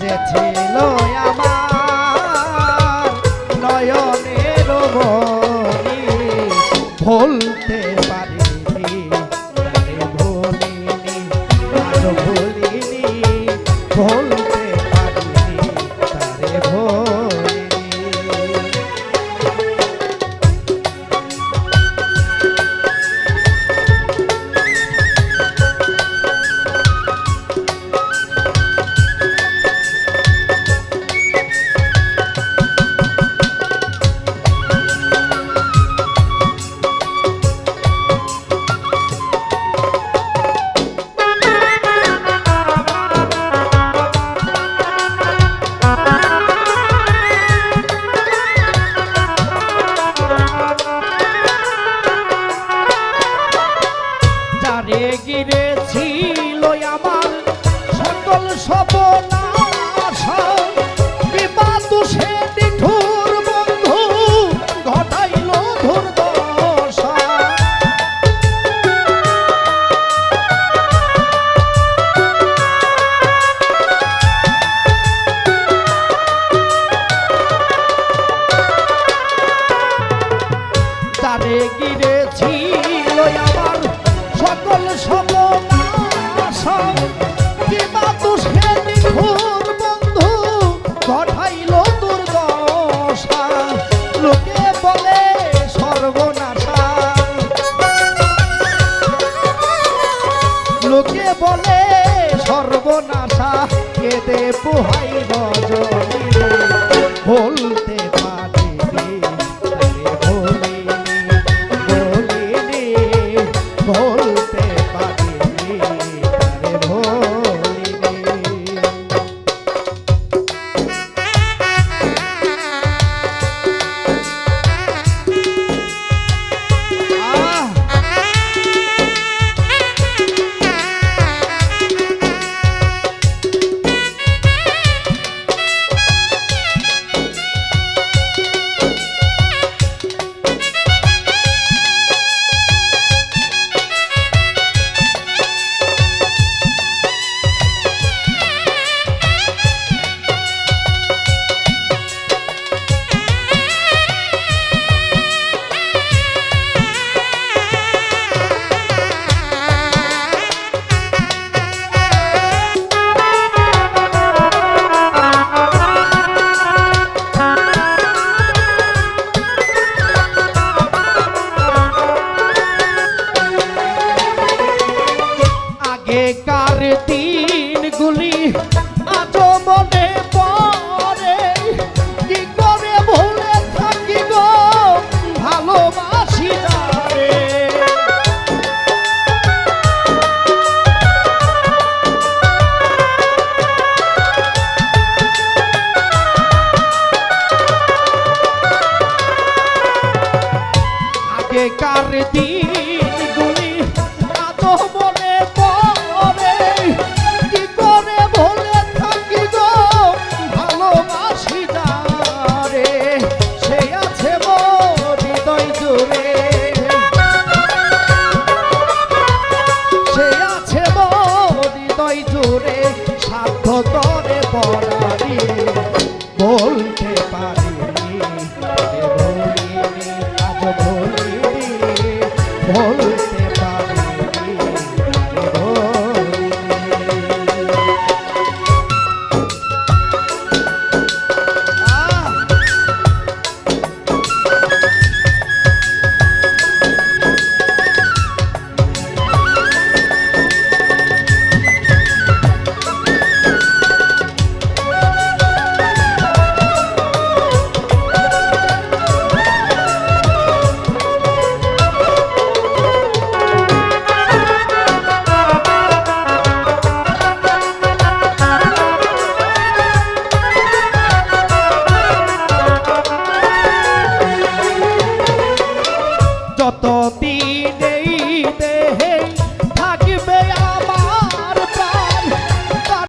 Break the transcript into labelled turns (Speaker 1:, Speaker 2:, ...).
Speaker 1: যে ছিল আমার নয়নের ভুলতে যারে গিরে ছিল আমার সকল সপনাশ বিবাদ সে নিঠুর বন্ধু ঘটাইল দুর্দশা। তারে গিরে সর্বনাশা কেঁদে পোহাই রজনী বলতে দিনগুলি আজও মনে পড়ে। কি করে ভুলে থাকি গো? ভালোবাসি তারে আগেকার দিনগুলি সুরে সাধ্য তরে পরারি বলতে পারিনি বলিনি আজ বলিনি বল